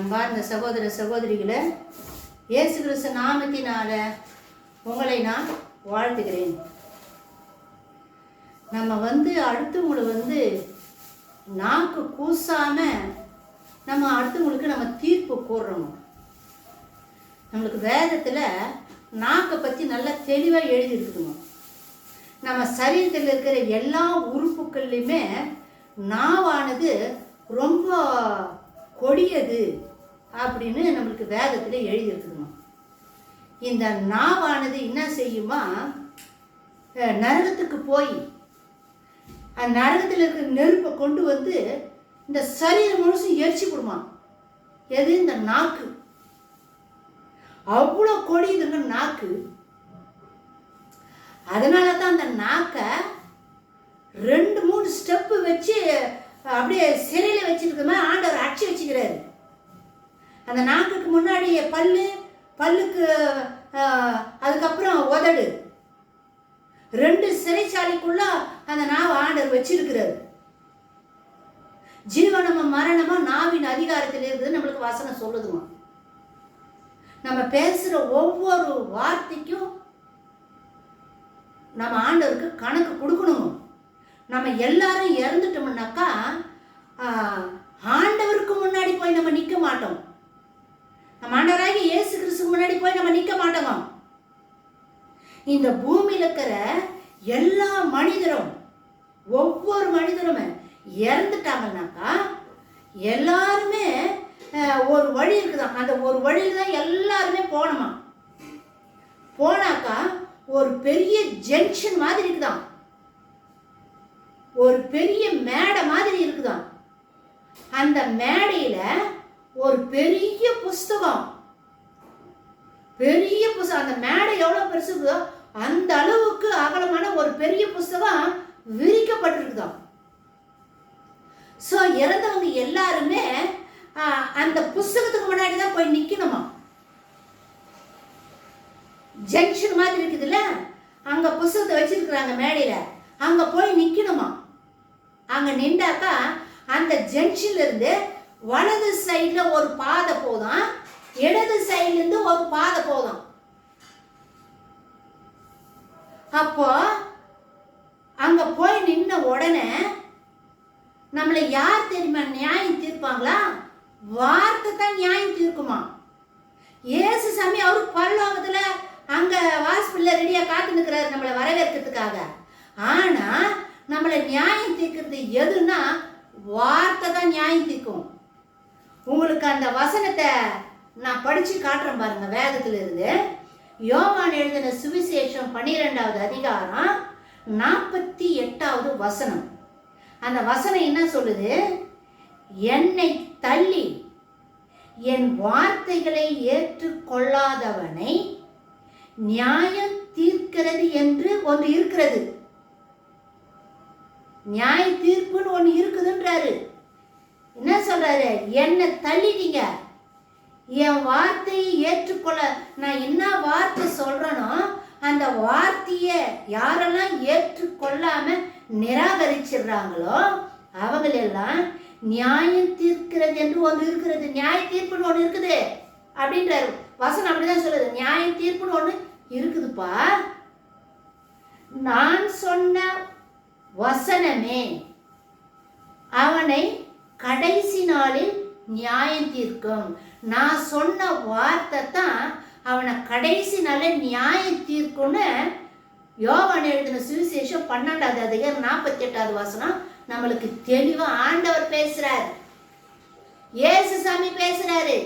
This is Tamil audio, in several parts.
அன்பார்ந்த சகோதர சகோதரிகளை இயேசு கிறிஸ்து நாமத்தினால உங்களை நான் வாழ்த்துகிறேன். நம்ம வந்து அடுத்தவங்களை வந்து நாக்கு கூசாம நம்ம அடுத்தவங்களுக்கு நம்ம தீர்ப்பு கூறுறோம் நம்மளுக்கு வேதத்தில் நாக்கை பற்றி நல்லா தெளிவாக எழுதியிருக்கணும் நம்ம சரீரத்தில் இருக்கிற எல்லா உறுப்புகள்லையுமே நாவானது ரொம்ப கொடியது. அப்படின்னு நம்மளுக்கு வேதத்தில் எழுதியிருக்குதுங்க இந்த நாவானது என்ன செய்யுமா? நரகத்துக்கு போய் அந்த நரகத்தில் இருக்கிற நெருப்பை கொண்டு வந்து இந்த சரீரம் முழுசும் எரிச்சு விடுமா எது? இந்த நாக்கு. அவ்வளோ கொடியுதுங்க நாக்கு. அதனால தான் அந்த நாக்கை ரெண்டு மூணு ஸ்டெப்பு வச்சு அப்படியே சிறையில் வச்சிருக்க மாதிரி ஆண்டவர் அடிச்சு வச்சுக்கிறாரு. அந்த நாக்குக்கு முன்னாடி பல்லு பல்லுக்கு அதுக்கப்புறம் உதடு. ரெண்டு சிறைச்சாலைக்குள்ள அந்த நாவை ஆண்டவர் வச்சிருக்கிறாரு. ஜீவனமா மரணமா நாவின் அதிகாரத்தில் இருக்குது நம்மளுக்கு வசனம் சொல்லுதுமா நம்ம பேசுகிற ஒவ்வொரு வார்த்தைக்கும் நம்ம ஆண்டவருக்கு கணக்கு கொடுக்கணும் நம்ம எல்லாரும் இறந்துட்டோம்னாக்கா ஆண்டவருக்கு முன்னாடி போய் நம்ம நிற்க மாட்டோம். நம்ம ஆண்டவராகி இயேசு கிறிஸ்துக்கு முன்னாடி போய் நம்ம நிற்க மாட்டோமா? இந்த பூமியில் இருக்கிற எல்லா மனிதரும் ஒவ்வொரு மனிதருமே இறந்துட்டாங்கன்னாக்கா எல்லாருமே ஒரு வழி இருக்குதான். அந்த ஒரு வழியில் தான் எல்லாருமே போகணுமா போனாக்கா ஒரு பெரிய ஜங்ஷன் மாதிரி இருக்குதான். ஒரு பெரிய மேடை மாதிரி இருக்குதாம் அந்த மேடையில் ஒரு பெரிய புஸ்தகம். பெரிய புஸ்தகம் அந்த மேடை எவ்வளவு பெருசு அந்த அளவுக்கு அகலமான ஒரு பெரிய புஸ்தகம் விரிக்கப்பட்டிருக்குதாம் ஸோ இறந்தவங்க எல்லாருமே அந்த புஸ்தகத்துக்கு முன்னாடி தான் போய் நிற்கணுமா ஜங்ஷன் மாதிரி இருக்குதுல்ல? அங்க புஸ்தகத்தை வச்சிருக்கிறாங்க மேடையில. அங்க போய் நிக்கணுமா? அங்க நின்றாக்கா அந்த ஜங்ஷன்ல இருந்து வலது சைடில் ஒரு பாதை போதும். இடது சைட்லேருந்து ஒரு பாதை போதும். அப்போ அங்கே போய் நின்ன உடனே நம்மளை யார் தெரியுமா நியாயம் தீர்ப்பாங்களா? வார்த்தை தான் நியாயம் தீர்க்குமா? இயேசு சாமி அவர் பல்லோகத்தில் அங்கே வாசல்ல ரெடியாக காத்து நிற்கிறாரு நம்மளை வரவேற்கிறதுக்காக. ஆனால் நம்மளை நியாயம் தீர்க்கிறது எதுன்னா வார்த்தை தான் நியாயம் தீர்க்கும். உங்களுக்கு அந்த வசனத்தை நான் படித்து காட்டுறேன் பாருங்க வேதத்தில் இருந்து யோவான் எழுதின சுவிசேஷம் பன்னிரெண்டாவது அதிகாரம் நாற்பத்தி எட்டாவது வசனம். அந்த வசனம் என்ன சொல்லுது? என்னை தள்ளி என் வார்த்தைகளை ஏற்றுக்கொள்ளாதவனை நியாயம் தீர்க்கிறது என்று ஒன்று இருக்கிறது. நியாய தீர்ப்புன்னு ஒன்று இருக்குதுன்றாரு. என்ன சொல்றாரு? என்னை தள்ளிட்டீங்க. என் வார்த்தையை ஏற்றுக்கொள்ள நான் என்ன வார்த்தை சொல்றேனோ அந்த வார்த்தையை யாரெல்லாம் ஏற்றுக்கொள்ளாம நிராகரிச்சிடுறாங்களோ அவங்களெல்லாம் நியாயம் தீர்க்கிறது என்று ஒன்று இருக்கிறது. நியாய தீர்ப்புன்னு ஒன்று இருக்குது. அப்படின்றாரு. வசனம் அப்படிதான் சொல்லுது. நியாயம் தீர்ப்புன்னு ஒன்று இருக்குதுப்பா. நான் சொன்ன வசனமே அவனை கடைசி நாளில் நியாயம் தீர்க்கும். நான் சொன்ன வார்த்தை தான் அவனை கடைசி நாளில் நியாயம் தீர்க்கும்னு யோவான் எழுதின சுவிசேஷம் பன்னெண்டாவது அதிகாரம் நாற்பத்தி எட்டாவது வாசனம் நம்மளுக்கு தெளிவாக ஆண்டவர் பேசுறார். ஏசு சாமி பேசுறாரு.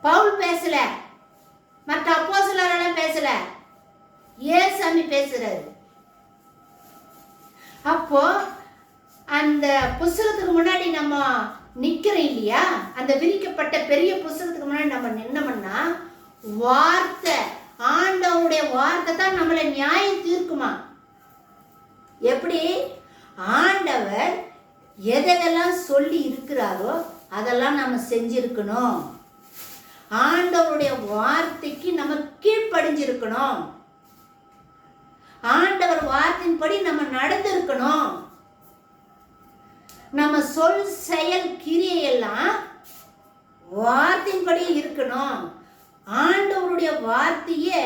பவுல் பேசல. மற்ற அப்போஸ்தலரெல்லாம் பேசல. ஏசு சாமி பேசுறாரு. அப்போ அந்த புஸ்தகத்துக்கு முன்னாடி நம்ம நிற்கிறோம் இல்லையா? அந்த விரிக்கப்பட்ட பெரிய புஸ்தகத்துக்கு முன்னாடி நம்ம நின்னோம்னா வார்த்தை ஆண்டவருடைய வார்த்தை தான் நம்மளை நியாயம் தீர்க்குமா? எப்படி? ஆண்டவர் எதெல்லாம் சொல்லி இருக்கிறாரோ அதெல்லாம் நம்ம செஞ்சிருக்கணும். ஆண்டவருடைய வார்த்தைக்கு நம்ம கீழ்ப்படிஞ்சிருக்கணும். ஆண்டவர் வார்த்தையின்படி நம்ம நடந்திருக்கணும். நம்ம சொல் செயல் கிரியையெல்லாம் வார்த்தையின்படி இருக்கணும். ஆண்டவருடைய வார்த்தையே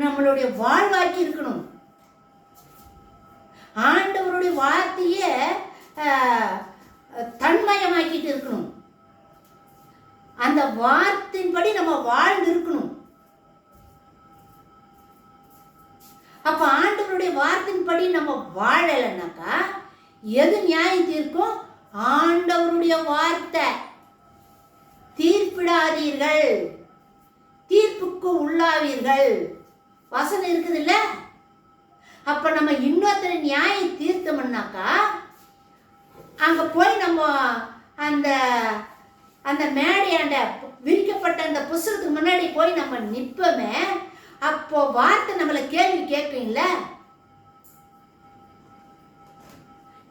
நம்மளுடைய வாழ்வாக்கி இருக்கணும். ஆண்டவருடைய வார்த்தையே தன்மயமாக்கிட்டு இருக்கணும். அந்த வார்த்தையின்படி நம்ம வாழ்ந்து இருக்கணும். அப்ப ஆண்டவருடைய வார்த்தையின்படி நம்ம வாழலைனாக்கா எது நியாயம் தீர்க்கும் ஆண்டவருடைய வார்த்தை. தீர்ப்பிடாதீர்கள். தீர்ப்புக்கு உள்ளாவீர்கள். வசனம் இருக்குதுல்ல? அப்ப நம்ம இன்னொருத்தர் நியாயம் தீர்த்தோம்னாக்கா அங்க போய் நம்ம அந்த அந்த மேடையாண்ட விரிக்கப்பட்ட அந்த புஸ்தகத்துக்கு முன்னாடி போய் நம்ம நிற்போமே அப்போ வார்த்தை நம்மளை கேள்வி கேட்கும்ல?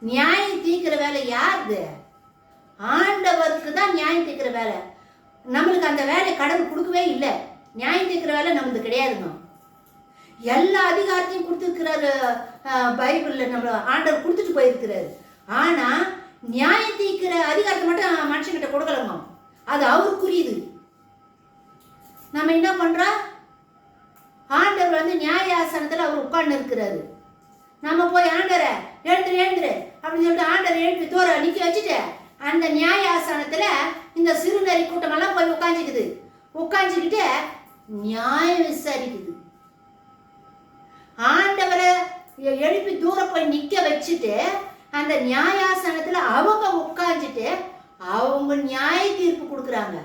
நியாயம் தீர்க்கிற வேலை யாருது? ஆண்டவருக்கு தான் நியாயம் தீர்க்கிற வேலை. நம்மளுக்கு அந்த வேலை கடவுள் கொடுக்கவே இல்லை. நியாயம் தீர்க்கிற வேலை நம்மளுக்கு கிடையாதுங்க. எல்லா அதிகாரத்தையும் கொடுத்துருக்கிறாரு பைபிளில் நம்ம ஆண்டவர் கொடுத்துட்டு போயிருக்கிறாரு. ஆனால் நியாயம் தீர்க்கிற அதிகாரத்தை மட்டும் மனுஷங்கிட்ட கொடுக்கலங்க. அது அவருக்குரியது நம்ம என்ன பண்ணுறோம் ஆண்டவர் வந்து நியாய ஆசனத்தில் அவர் உட்கார்ந்து இருக்கிறாரு நம்ம போய் ஆண்டரை எழுந்துரு எழுந்துரு அப்படின்னு சொல்லிட்டு ஆண்டரை எழுப்பி தூரம் நிற்க வச்சுட்டு அந்த நியாயாசனத்தில் இந்த சிறுநரி கூட்டமெல்லாம் போய் உட்காந்துக்குது உட்காந்துக்கிட்டு நியாயம் விசாரிக்குது. ஆண்டவரை எழுப்பி தூரம் போய் நிற்க வச்சுட்டு அந்த நியாயாசனத்தில் அவங்க உட்காந்துட்டு அவங்க நியாய தீர்ப்பு கொடுக்குறாங்க.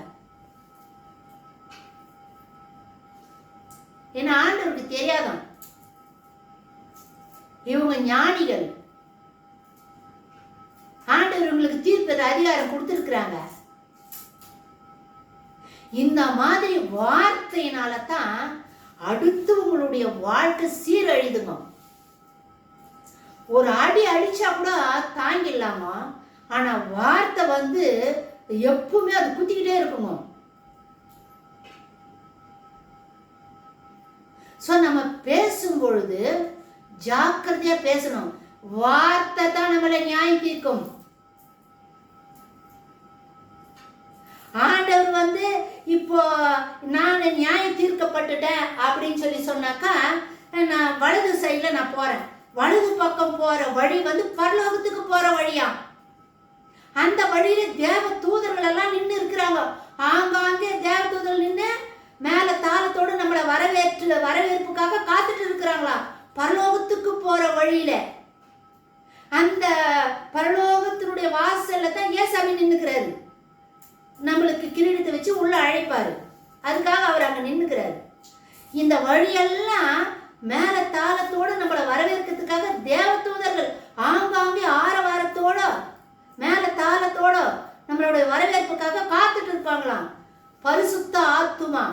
ஏன்னா ஆண்டவருக்கு தெரியாதான். இவங்க ஞானிகள். ஆண்டவர் இவங்களுக்கு தீர்ப்பது அதிகாரம் கொடுத்துருக்குறாங்க. இந்த மாதிரி வார்த்தையினால தான் அடுத்தவங்களுடைய வாழ்க்கை சீரழிதுங்க. ஒரு அடி அடிச்சா கூட தாங்கிடலாமா? ஆனா வார்த்தை வந்து எப்பவுமே அது குத்திக்கிட்டே இருக்குங்க. ஸோ நம்ம பேசும் பொழுது ஜாக்கிரதையா பேசணும். வார்த்தை தான் நம்மளை நியாயம் தீர்க்கும் நான் நியாயம் தீர்க்கப்பட்டுட்டேன் அப்படின்னு சொல்லி சொன்னாக்கா நான் வலது சைடில் நான் போகிறேன் வலது பக்கம் போகிற வழி வந்து பரலோகத்துக்கு போகிற வழியா? அந்த வழியில தேவ தூதர்கள் எல்லாம் நின்று இருக்கிறாங்க. ஆங்காங்கே தேவ தூதர்கள் நின்று மேலே தாளத்தோடு நம்மளை வரவேற்று வரவேற்புக்காக காத்துட்டு இருக்கிறாங்களா? பரலோகத்துக்கு போகிற வழியில. அந்த பரலோகத்தினுடைய வாசல்ல தான் ஏசாமி நின்றுக்கிறாரு நம்மளுக்கு கிரீடத்தை வச்சு உள்ள அழைப்பாரு. அதுக்காக அவர் அங்கே நின்றுக்கிறார் இந்த வழியெல்லாம் மேல தாளத்தோட நம்மளை வரவேற்கிறதுக்காக தேவதூதர்கள் ஆங்காங்கே ஆரவாரத்தோட மேல தாளத்தோட நம்மளுடைய வரவேற்புக்காக காத்துட்டு இருப்பாங்களாம் பரிசுத்த ஆத்துமா.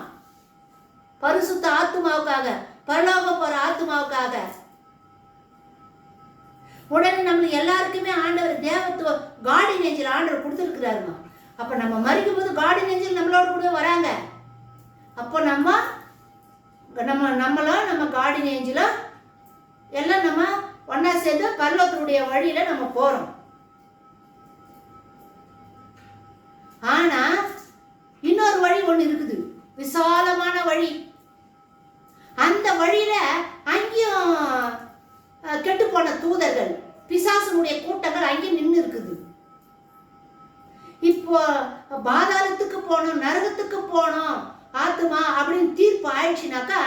பரிசுத்த ஆத்துமாவுக்காக பரலோகம் போற ஆத்துமாவுக்காக. உடனே நம்மளுக்கு எல்லாருக்குமே ஆண்டவர் தேவத்துவ காடி நெஞ்சில் ஆண்டவர் கொடுத்துருக்கிறாருமா. அப்போ நம்ம மறிக்கும் போது காடி நெஞ்சில் நம்மளோட கூட வராங்க. அப்போ நம்ம நம்ம நம்மளும் நம்ம காடி நெஞ்சில் எல்லாம் நம்ம ஒன்றா சேர்ந்து பரலோகத்தினுடைய வழியில் நம்ம போகிறோம் ஆனால் இன்னொரு வழி ஒன்று இருக்குது. விசாலமான வழி. அந்த வழியில அங்கேயும் கெட்டு போன தூதர்கள் பிசாசனுடைய கூட்டங்கள் அங்கேயும் நின்று இருக்குது. இப்போ பாதாளத்துக்கு போகணும் நரகத்துக்கு போகணும் ஆத்துமா அப்படின்னு தீர்ப்பு ஆயிடுச்சுனாக்கா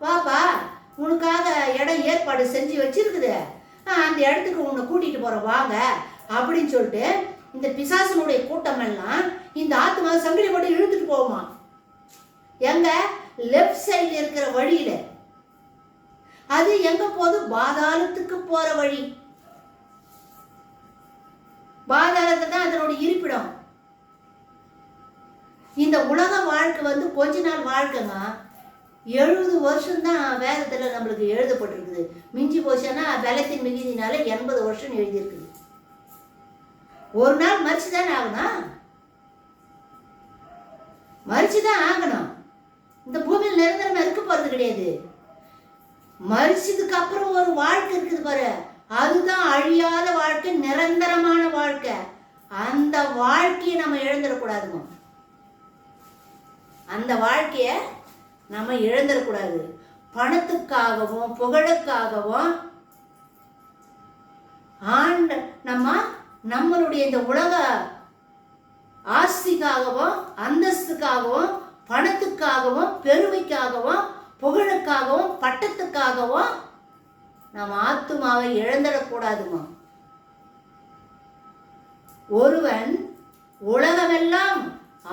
வாப்பா உனக்காக இடம் ஏற்பாடு செஞ்சு வச்சிருக்குது. ஆ, அந்த இடத்துக்கு உன்னை கூட்டிட்டு போற வாங்க அப்படின்னு சொல்லிட்டு இந்த பிசாசனுடைய கூட்டம் எல்லாம் இந்த ஆத்மாவை சங்கிலி போட்டு இழுத்துட்டு போகுமா. எங்க? லெஃப்ட் சைடில் இருக்கிற வழியில. அது எங்க போது பாதாளத்துக்கு போற வழி. பாதாளத்தை தான் அதனுடைய இருப்பிடம். இந்த உலக வாழ்க்கை வந்து கொஞ்ச நாள் வாழ்க்கைங்க எழுபது வருஷம் தான் வேதத்தில் நம்மளுக்கு எழுதப்பட்டிருக்குது. மிஞ்சி போச்சுன்னா பலத்தின் மிகுதினால எண்பது வருஷம் எழுதியிருக்குது. ஒரு நாள் மறிச்சு தானே ஆகணும்? மறிச்சு தான் ஆகணும். இந்த பூமியில் நிரந்தரம் இருக்க போறது கிடையாது. மறிச்சதுக்கு அப்புறம் ஒரு வாழ்க்கை இருக்குது பாரு. அதுதான் அழியாத வாழ்க்கை நிரந்தரமான வாழ்க்கை. அந்த வாழ்க்கையை நம்ம இழந்துடக்கூடாதுங்க அந்த வாழ்க்கையை நம்ம இழந்துடக்கூடாது பணத்துக்காகவும் புகழுக்காகவும் ஆண்ட நம்ம நம்மளுடைய இந்த உலக ஆஸ்திக்காகவும் அந்தஸ்துக்காகவும் பணத்துக்காகவும் பெருமைக்காகவும் புகழுக்காகவும் பட்டத்துக்காகவும் நம்ம ஆத்துமாவை இழந்துடக்கூடாதுமா ஒருவன் உலகமெல்லாம்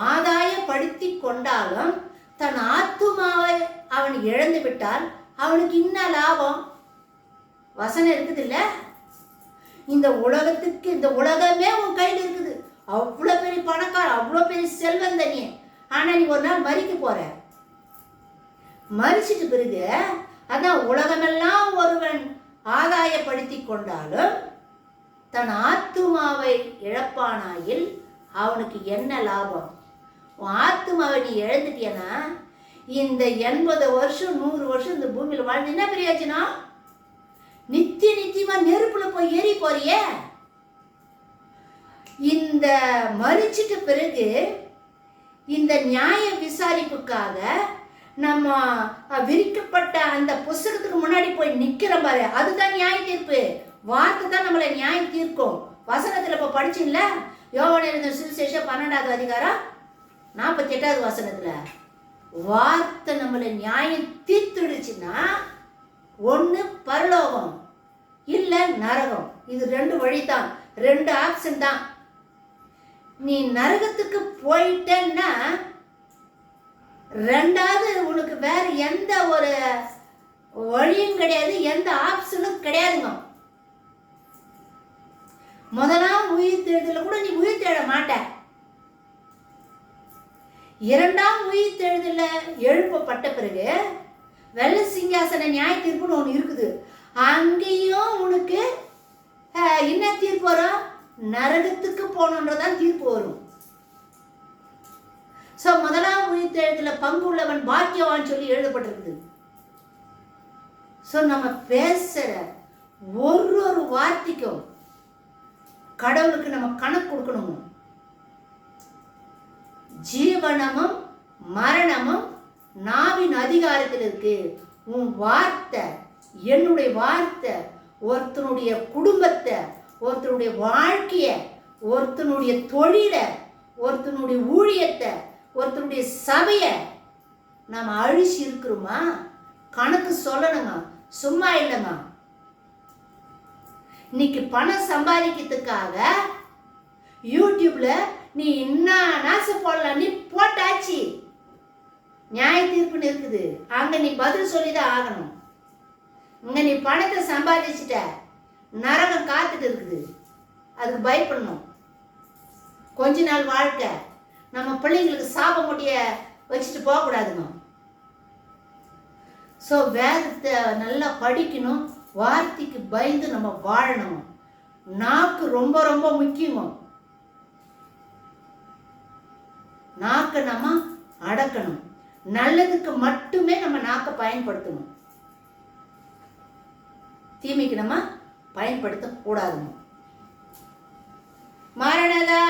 ஆதாய படுத்தி கொண்டாலும் தன் ஆத்துமாவை அவன் இழந்து விட்டால் அவனுக்கு என்ன லாபம்? வசனம் இருக்குது இல்ல இந்த உலகத்துக்கு இந்த உலகமே உன் கையில் இருக்குது. அவ்வளோ பெரிய பணக்கார அவ்வளோ பெரிய செல்வந்த நீ. ஆனால் நீ ஒரு நாள் மறிக்க போற. மறிச்சிட்டு பிறகு அதான் உலகமெல்லாம் ஒருவன் ஆதாயப்படுத்தி கொண்டாலும் தன் ஆத்துமாவை இழப்பானாயில் அவனுக்கு என்ன லாபம்? உன் ஆத்துமாவை நீ இந்த எண்பது வருஷம் நூறு வருஷம் இந்த பூமியில் வாழ்ந்து என்ன பிரயோஜனம் நித்திய நித்தியமா நெருப்புல போய் ஏறி போறியே. இந்த மறிச்சிட்ட பிறகு இந்த நியாய விசாரிப்புக்காக நம்ம விரிக்கப்பட்ட அந்த புஸ்தகத்துக்கு முன்னாடி போய் நிற்கிற பாரு. அதுதான் நியாய தீர்ப்பு. வார்த்தை தான் நம்மளை நியாயம் தீர்க்கும். வசனத்தில் இப்போ படிச்சீங்களா யோவான் இருந்த சுவிசேஷம் பன்னெண்டாவது அதிகாரம் நாற்பத்தி எட்டாவது வசனத்தில் வார்த்தை நம்மளை நியாயம் தீர்த்துடுச்சுன்னா ஒன்று பரலோகம் இல்லை நரகம். இது ரெண்டு வழி தான் ரெண்டு ஆப்ஷன் தான். நீ நரகத்துக்கு போயிட்டேன்னா ரெண்டாவது உனக்கு வேற எந்த ஒரு வழியும் கிடையாது எந்த ஆப்ஷனும் கிடையாதுங்க. முதலாம் உயிர் தேடுதல கூட நீ உயிர் தேட மாட்ட. இரண்டாம் உயிர் தேடுதல எழுப்பப்பட்ட பிறகு வெள்ள சிங்காசன நியாய தீர்ப்புன்னு ஒன்று இருக்குது. அங்கேயும் உனக்கு என்ன தீர்ப்பு வரும்? நரகத்துக்கு போகணுன்றதான் தீர்ப்பு வரும். ஸோ முதலாம் உயிர் பங்கு உள்ளவன் பாக்கியவான் சொல்லி எழுதப்பட்டிருக்குது. ஸோ நம்ம பேசுகிற ஒரு ஒரு வார்த்தைக்கும் கடவுளுக்கு நம்ம கணக்கு கொடுக்கணும்? ஜீவனமும் மரணமும் நாவின் அதிகாரத்தில் இருக்கு. உன் வார்த்தை என்னுடைய வார்த்தை ஒருத்தனுடைய குடும்பத்தை ஒருத்தனுடைய வாழ்க்கைய ஒருத்தனுடைய தொழிலை ஒருத்தனுடைய ஊழியத்தை ஒருத்தனுடைய சபையை நாம் அழிச்சு இருக்கிறோமா? கணக்கு சொல்லணுங்க சும்மா இல்லைங்க இன்னைக்கு பணம் சம்பாதிக்கிறதுக்காக யூடியூப்ல நீ என்ன நாசு போடலாம் நீ போட்டாச்சு. நியாய தீர்ப்புன்னு இருக்குது. அங்க நீ பதில் சொல்லி தான் ஆகணும். இங்க நீ பணத்தை சம்பாதிச்சிட்ட. நரகம் காத்துட்டு இருக்குது. அதுக்கு பயப்படணும். கொஞ்ச நாள் வாழ்க்கை. நம்ம பிள்ளைங்களுக்கு சாப முடிய வச்சுட்டு போகக்கூடாதுங்க ஸோ வேதத்தை நல்லா படிக்கணும். வார்த்தைக்கு பயந்து நம்ம வாழணும். நாக்கு ரொம்ப ரொம்ப முக்கியம் நாக்கை நம்ம அடக்கணும். நல்லதுக்கு மட்டுமே நம்ம நாக்கை பயன்படுத்தணும். தீமைக்கு நம்ம பயன்படுத்தக்கூடாதுங்க. மாரணதா?